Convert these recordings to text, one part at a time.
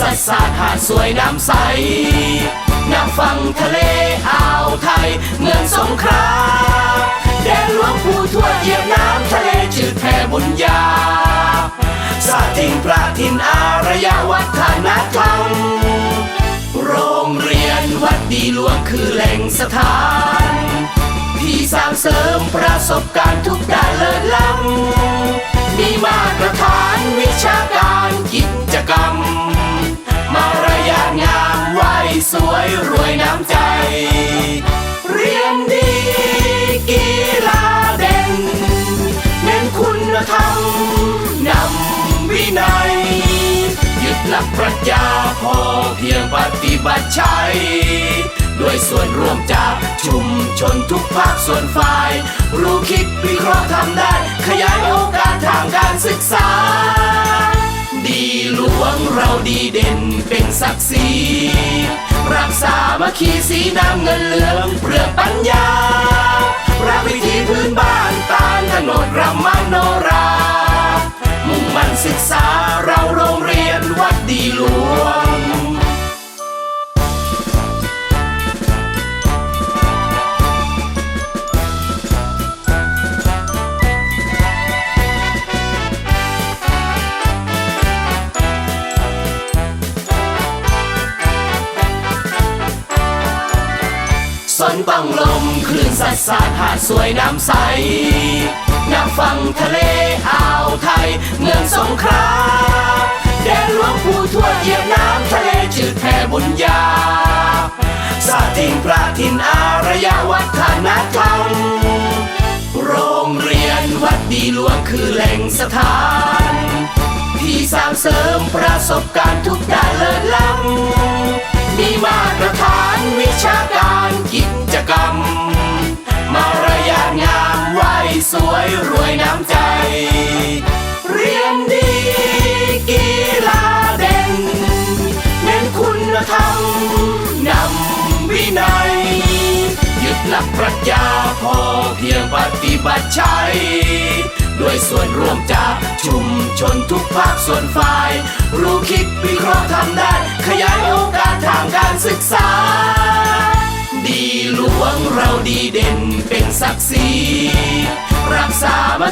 สาดหาดสวยน้ำใสน้ำฟังทะเลอ่าวไทย เมืองสงขลาแดนหลวงผู้ทวเหยียบน้ำทะเลจืดแผ่บุญญาสาทิงประทินอารยวัฒนธรรมโรงเรียนวัดดีหลวงคือแหล่งสถาน ที่สร้างเสริมประสบการณ์ทุกด้านเลิศ สวยรวยน้ำใจ เรียนดีกีฬาเด่น เน้นคุณธรรมนำวินัย ยึดหลักปรัชญาพอเพียงปฏิบัติใช้ด้วยส่วนรวมจากชุมชนทุกภาคส่วนฝ่าย รู้คิดวิเคราะห์ทำได้ ขยายโอกาสทางการศึกษา ดีหลวงเราดีเด่นเป็นศักดิ์ศรี รักสามาคีสีน้ำเงินเหลืองเปลือกปัญญา นต้องลมคลื่นสัดสาดหาดสวยน้ำใสน้ำฟังทะเลอ่าวไทย เมืองสงขลาแดนหลวงผู้ทั่วเหยียบน้ำทะเลจืดแผ่บุญญาสาทิงประทินอารยวัฒนธรรม โรงเรียนวัดดีหลวงคือแหล่งสถาน ที่สร้างเสริมประสบการณ์ทุกด้านเลิศล้ำ สวยรวยน้ำใจ เรียนดีกีฬาเด่น เน้นคุณธรรมนำวินัยยึดหลักปรัชญาพอเพียงปฏิบัติใช้ด้วยส่วนรวมจากชุมชนทุกภาคส่วนฝ่าย รู้คิดวิเคราะห์ทำได้ ขยายโอกาสทางการศึกษา ดีหลวงเราดีเด่นเป็นศักดิ์ศรี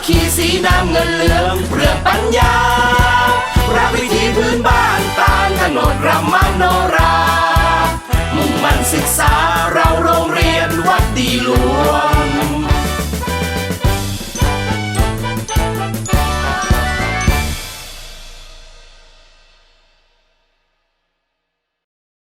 คีสีน้ำเงินเหลืองเปลือกปัญญาราวิธีพื้นบ้าน